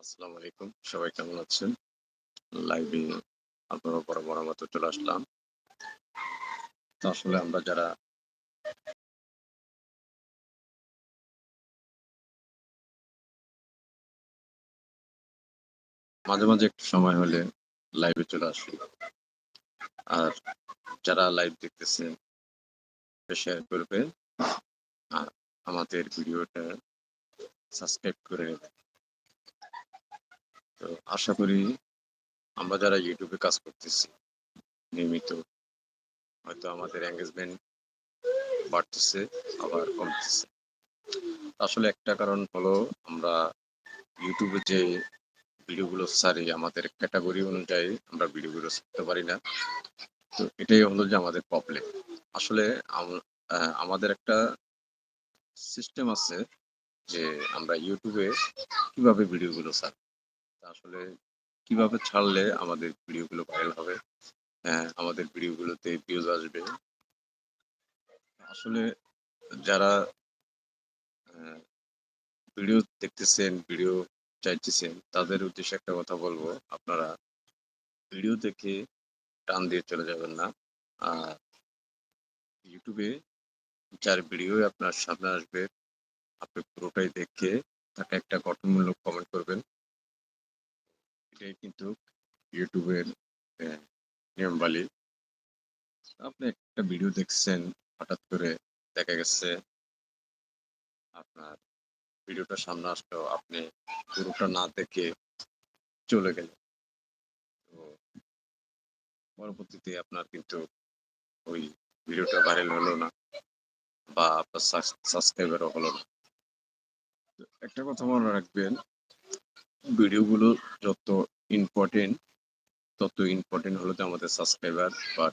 আসসালামু আলাইকুম। সবাই কেমন আছেন? লাইভে আপনারা বরাবর মতো চলে আসলাম। আসলে আমরা যারা মাঝে মাঝে একটু সময় হলে লাইভে চলে আসি। আর যারা লাইভ দেখতেছেন শেয়ার করবেন। আর আমাদের ভিডিওটা সাবস্ক্রাইব করে তো আশা করি আমরা যারা ইউটিউবে কাজ করতেছি, নিয়মিত হয়তো আমাদের এঙ্গেজমেন্ট বাড়তেছে, আবার কমতেছে। আসলে একটা কারণ হলো আমরা ইউটিউবে যে ভিডিওগুলো সারি আমাদের ক্যাটাগরি অনুযায়ী আমরা ভিডিওগুলো ছাড়তে পারি না। তো এটাই হলো যে আমাদের প্রবলেম আসলে আমাদের একটা সিস্টেম আছে যে আমরা ইউটিউবে কীভাবে ভিডিওগুলো ছাড়। আসলে কীভাবে ছাড়লে আমাদের ভিডিওগুলো ভাইরাল হবে? হ্যাঁ আমাদের ভিডিওগুলোতে ভিউজ আসবে। আসলে যারা ভিডিও দেখতেছেন ভিডিও চাইতেছেন, তাদের উদ্দেশ্যে একটা কথা বলব। আপনারা ভিডিও দেখে টান দিয়ে চলে যাবেন না। আর ইউটিউবে যার ভিডিও আপনার সামনে আসবে, আপনি পুরোটাই দেখে তাকে একটা গঠনমূলক কমেন্ট করবেন। এটাই কিন্তু ইউটিউবের আহ, নিয়মবালি আপনি একটা ভিডিও দেখছেন হঠাৎ করে দেখা গেছে আপনার ভিডিওটা সামনে আসলো আপনি পুরোটা না দেখে চলে গেলেন। তো পরবর্তীতে আপনার কিন্তু ওই ভিডিওটা ভাইরাল হলো না বা আপনার সাবস্ক্রাইবারও হলো না। একটা কথা মনে রাখবেন ভিডিওগুলো যত ইম্পর্টেন্ট তত ইম্পর্টেন্ট হলো যে আমাদের সাবস্ক্রাইবার বা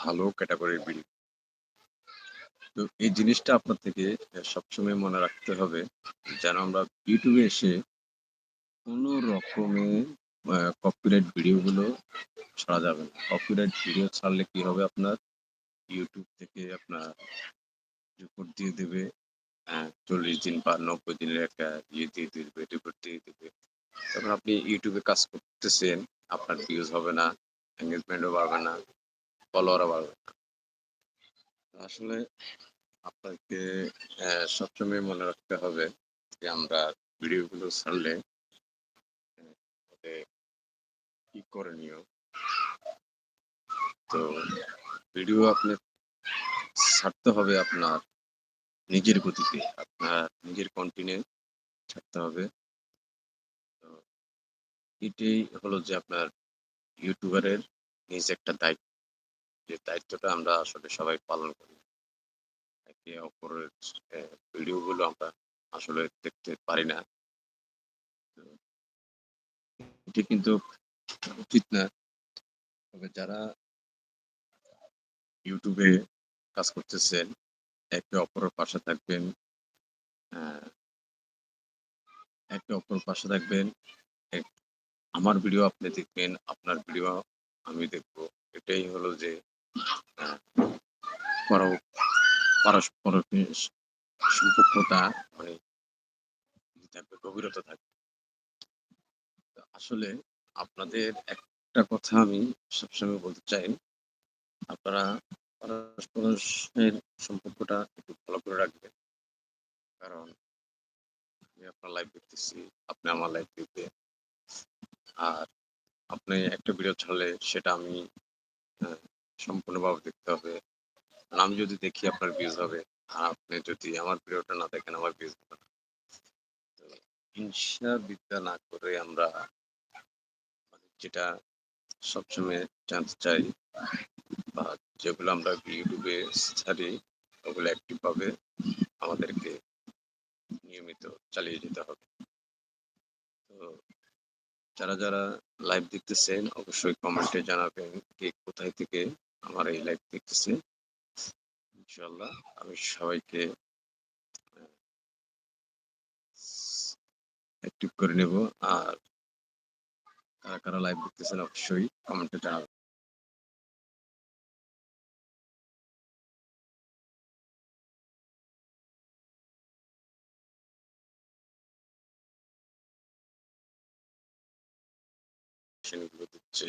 ভালো ক্যাটাগরির ভিডিও তো এই জিনিসটা আপনার থেকে সবসময় মনে রাখতে হবে যেন আমরা ইউটিউবে এসে কোনো রকমে কপিরাইট ভিডিওগুলো ছাড়া যাবে না। কপিরাইট ভিডিও ছাড়লে কি হবে আপনার? ইউটিউব থেকে আপনার রিপোর্ট দিয়ে দেবে। চল্লিশ দিন বা নব্বই দিনের একটা ইয়ে দিয়ে দেবে রিপোর্ট দিয়ে দেবে। তখন আপনি ইউটিউবে কাজ করতেছেন, আপনার ভিউজ হবে না এঙ্গেজমেন্টও বাড়বে না ফলোয়ারও বাড়বে না। আসলে আপনাকে সবসময় মনে রাখতে হবে যে আমরা ভিডিওগুলো ছাড়লে, কি করণীয় তো ভিডিও আপনি ছাড়তে হবে আপনার নিজের গতিতে আপনার নিজের কন্টিনিউ ছাড়তে হবে। তো এটাই হলো যে আপনার ইউটিউবারের নিজ একটা দায়িত্ব। যে দায়িত্বটা আমরা আসলে সবাই পালন করি। একে অপরের ভিডিওগুলো আমরা আসলে দেখতে পারি না। এটি কিন্তু উচিত না। তবে যারা ইউটিউবে কাজ করতেছেন একে অপরের পাশে থাকবেন। আহ, একে অপরের পাশে থাকবেন। আমার ভিডিও আপনি দেখবেন আপনার ভিডিও আমি দেখব। এটাই হলো যে আহ, পর- পারস্পরিক মানে থাকবে গভীরতা থাকবে। আসলে আপনাদের একটা কথা আমি সবসময় বলতে চাই। আপনারা পারস্পরের সম্পর্কটা একটু ভালো করে রাখবেন কারণ আমি আপনার লাইভ দেখতেছি, আপনি আমার লাইভ দেখবেন আর আপনি একটা ভিডিও ছাড়লে সেটা আমি সম্পূর্ণভাবে দেখতে হবে। আর আমি যদি দেখি আপনার ভিউজ হবে, আর আপনি যদি আমার ভিডিওটা না দেখেন, আমার ভিউজ হবে না। হিংসা বিদ্যা না করে আমরা মানে যেটা সবসময় জানতে চাই বা যেগুলো আমরা ইউটিউবে ছাড়ি ওগুলো অ্যাক্টিভ ভাবে আমাদেরকে নিয়মিত চালিয়ে যেতে হবে। তো যারা যারা লাইভ দেখতেছেন, অবশ্যই কমেন্টে জানাবেন কে কোথায় থেকে আমার এই লাইভ দেখতেছে। ইনশাল্লাহ আমি সবাইকে অ্যাক্টিভ করে নেব। আর কারা কারা লাইভ দেখতেছেন অবশ্যই কমেন্টে জানাবেন। গুলো দিচ্ছে।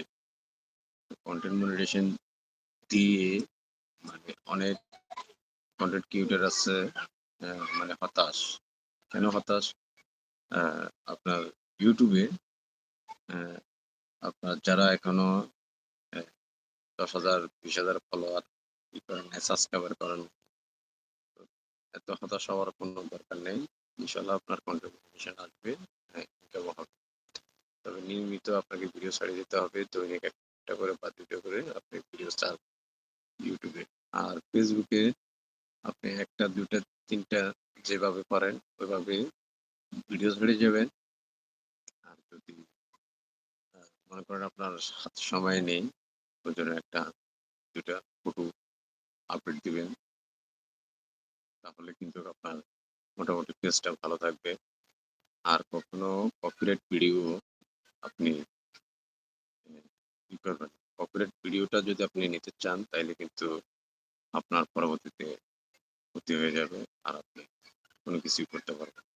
কন্টেন্ট মনিটেশন দিয়ে মানে অনেক কন্টেন্ট ক্রিয়েটর আছে মানে হতাশ। কেন হতাশ? আপনার ইউটিউবে আপনার যারা এখনও দশ হাজার, বিশ হাজার ফলোয়ার ই করেন সাবস্ক্রাইবার করেন এত হতাশ হওয়ার কোনো দরকার নেই। ইনশাল্লাহ আপনার কন্ট্রিবিউশন আসবে ইনকাম হবে তবে নিয়মিত আপনাকে ভিডিও ছাড়িয়ে দিতে হবে। দৈনিক একটা করে বা দুটো করে আপনি ভিডিও চার ইউটিউবে আর ফেসবুকে আপনি একটা দুটা তিনটা যেভাবে পারেন, ওইভাবে ভিডিও ছেড়ে যাবেন। আর যদি মনে করেন আপনার হাতে সময় নেই, ওই জন্য একটা দুটা ফটো আপডেট দিবেন। তাহলে কিন্তু আপনার মোটামুটি পেজটা ভালো থাকবে। আর কখনো কপিরাইট ভিডিও আপনি ই কপিরাইট ভিডিওটা যদি আপনি নিতে চান তাহলে কিন্তু আপনার পরবর্তীতে ক্ষতি হয়ে যাবে আর আপনি কোনো কিছুই করতে পারবেন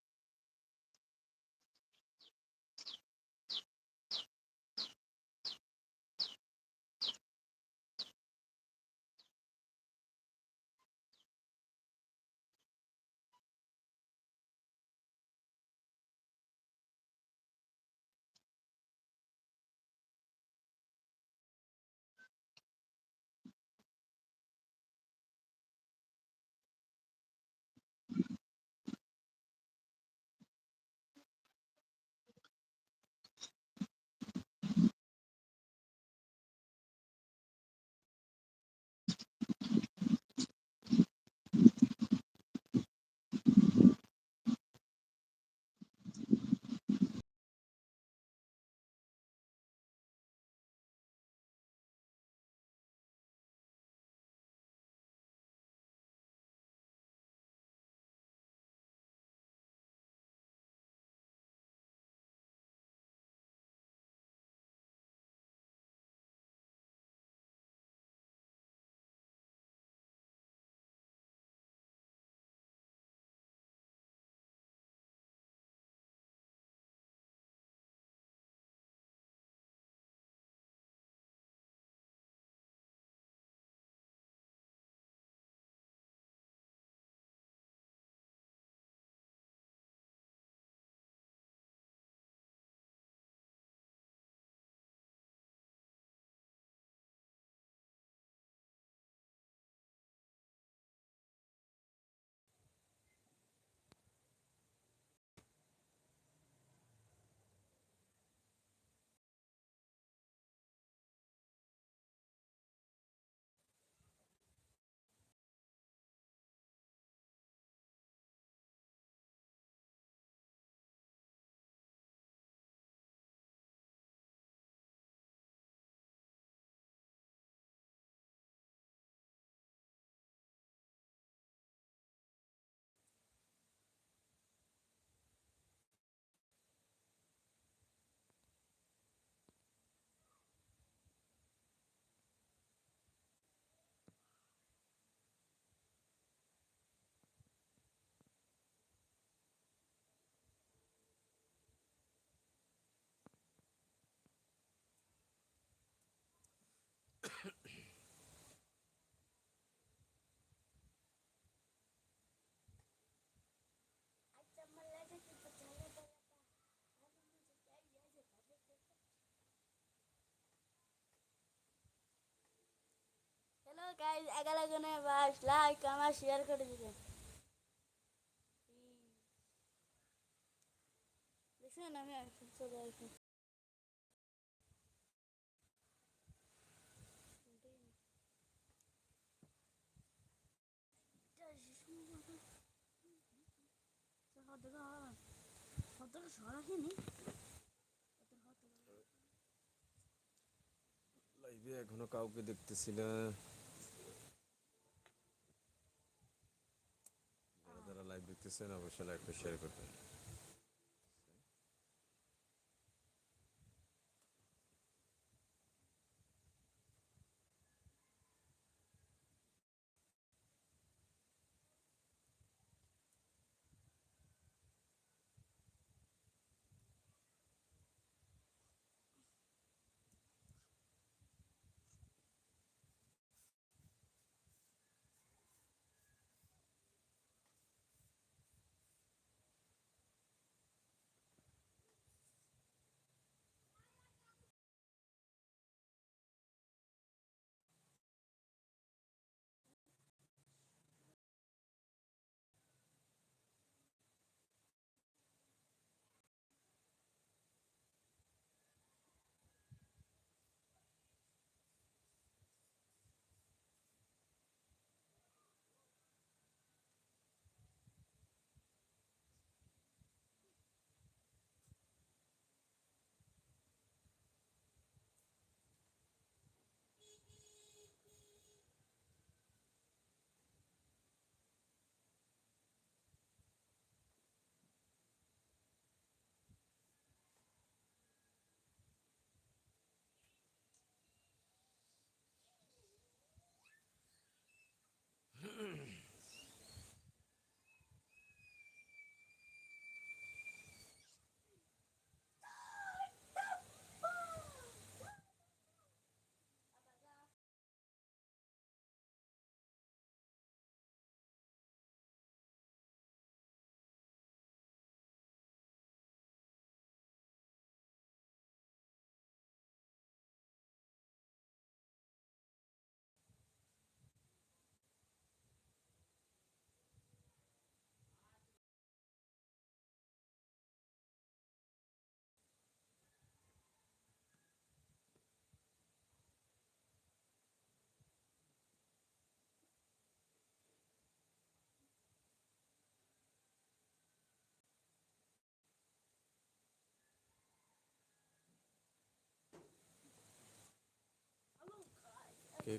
গাইজ জনে বাস লাইক আমার শেয়ার করে দিবেন দেখছেন আমি চলে আসি লাইভে এখনও কাউকে দেখতেছি না যারা লাইভ অবশ্যই লাইভটা শেয়ার করবেন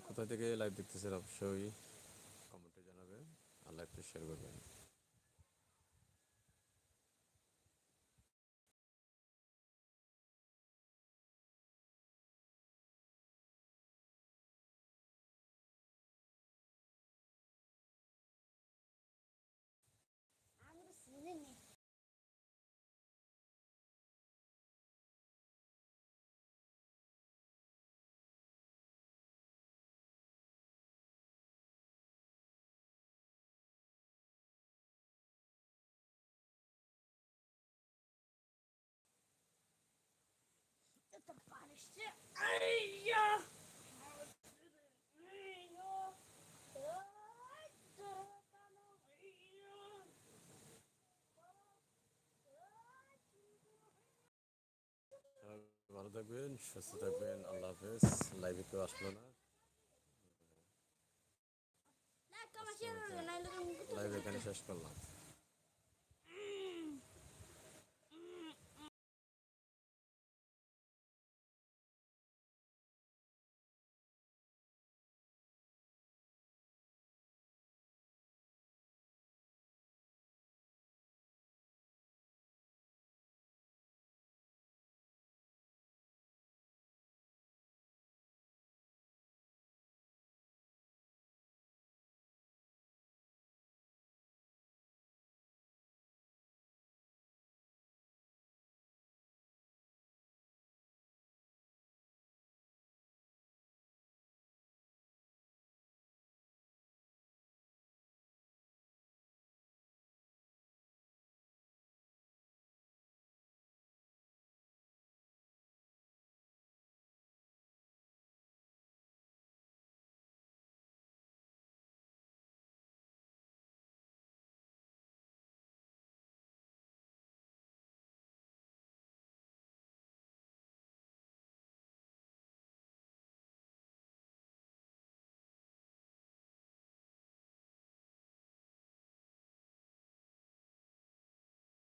কোথা থেকে লাইভ দেখতেছেন? অবশ্যই কমেন্টে জানাবেন। আর লাইভটা শেয়ার করবেন। İşte ay ya. ভালো থাকবেন সুস্থ থাকবেন আল্লাহ হাফেজ লাইভে কেউ আসলো না লাইভ এখানে শেষ করলাম